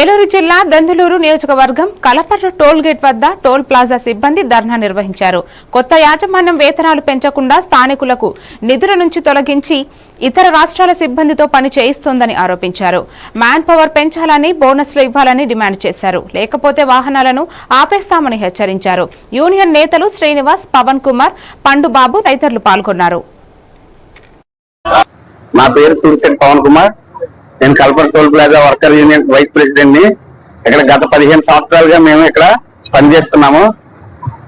ఏలూరు జిల్లా దందులూరు నియోజకవర్గం Kalaparru toll gate వద్ద టోల్ ప్లాజా సిబ్బంది ధర్నా నిర్వహించారు. కొత్త యాజమాన్యం వేతనాలు పెంచకుండా స్థానికులకు నిధుల నుంచి తొలగించి ఇతర రాష్ట్రాల సిబ్బందితో పని చేయిస్తోందని ఆరోపించారు. మ్యాన్ పవర్ పెంచాలని బోనస్లు ఇవ్వాలని డిమాండ్ చేశారు. లేకపోతే వాహనాలను ఆపేస్తామని హెచ్చరించారు. యూనియన్ నేతలు శ్రీనివాస్ పవన్ కుమార్ పండుబాబు తదితరులు పాల్గొన్నారు. నా పేరు పవన్ కుమార్. నేను Kalpar toll plaza worker union vice ప్రెసిడెంట్ని ఇక్కడ గత పదిహేను సంవత్సరాలుగా మేము ఇక్కడ పనిచేస్తున్నాము.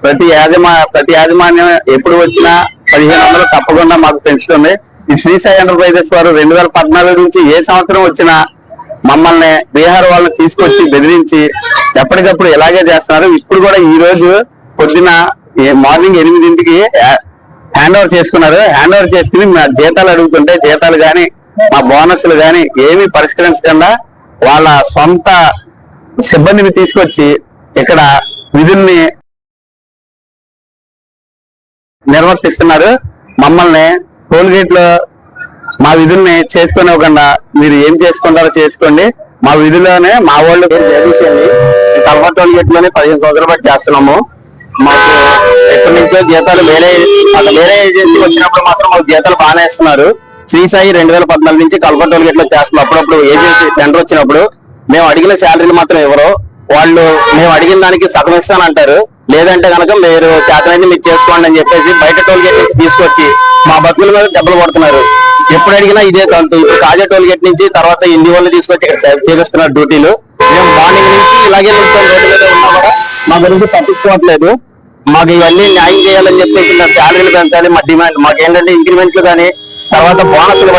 ప్రతి యాజమా ప్రతి యాజమాన్యం ఎప్పుడు వచ్చినా పదిహేను వందలు తప్పకుండా మాకు పెంచుతుంది. ఈ శ్రీసాయి ఎంటర్ప్రైజెస్ వారు రెండు వేల పద్నాలుగు నుంచి ఏ సంవత్సరం వచ్చినా మమ్మల్ని బీహార్ వాళ్ళని తీసుకొచ్చి బెదిరించి ఎప్పటికప్పుడు ఇలాగే చేస్తున్నారు. ఇప్పుడు కూడా ఈ రోజు పొద్దున మార్నింగ్ ఎనిమిదింటికి హ్యాండ్ ఓవర్ చేసుకున్నారు. హ్యాండ్ ఓవర్ చేసుకుని మా జీతాలు అడుగుతుంటే జీతాలు కానీ మా బోనస్లు కానీ ఏమీ పరిష్కరించకుండా వాళ్ళ సొంత సిబ్బందిని తీసుకొచ్చి ఇక్కడ విధుల్ని నిర్వర్తిస్తున్నారు. మమ్మల్ని టోల్లో మా విధుల్ని చేసుకోనివ్వకుండా మీరు ఏం చేసుకుంటారో చేసుకోండి. మా విధుల్లోనే మా వాళ్ళు జగదీష్ కల్వ కల్ప లోనే పదిహేను సంవత్సరాల పాటు చేస్తున్నాము. మాకు ఎప్పటి నుంచో జీతాలు వేరే వేరే ఏజెన్సీ వచ్చినప్పుడు మాత్రం మాకు జీతాలు బాగానే ఇస్తున్నారు. శ్రీ సాయి రెండు వేల పద్నాలుగు నుంచి కల్ప టోల్ గేట్లో చేస్తున్నాం. అప్పుడప్పుడు ఏజెన్సీ టెండర్ వచ్చినప్పుడు మేము అడిగిన శాలరీలు మాత్రం ఇవ్వరు వాళ్ళు మేము అడిగిన దానికి సగం ఇస్తానంటారు లేదంటే కనుక మీరు చేతనైతే మీరు చేసుకోండి అని చెప్పేసి బయట టోల్ గేట్ నుంచి తీసుకొచ్చి మా బతుకుల మీద దెబ్బలు పడుతున్నారు ఎప్పుడు అడిగినా ఇదే తంతు. కాజా టోల్ గేట్ నుంచి తర్వాత ఇండి వాళ్ళు తీసుకొచ్చి ఇక్కడ చే- చేపిస్తున్నారు డ్యూటీలు. మేము మార్నింగ్ నుంచి ఇలాగే మా గురించి పట్టించుకోవట్లేదు. మాకు ఇవన్నీ న్యాయం చేయాలని చెప్పేసి మా శాలరీలు పెంచాలి మా డిమాండ్ మాకు ఏంటంటే ఇంక్రిమెంట్లు కానీ తర్వాత బోనస్లు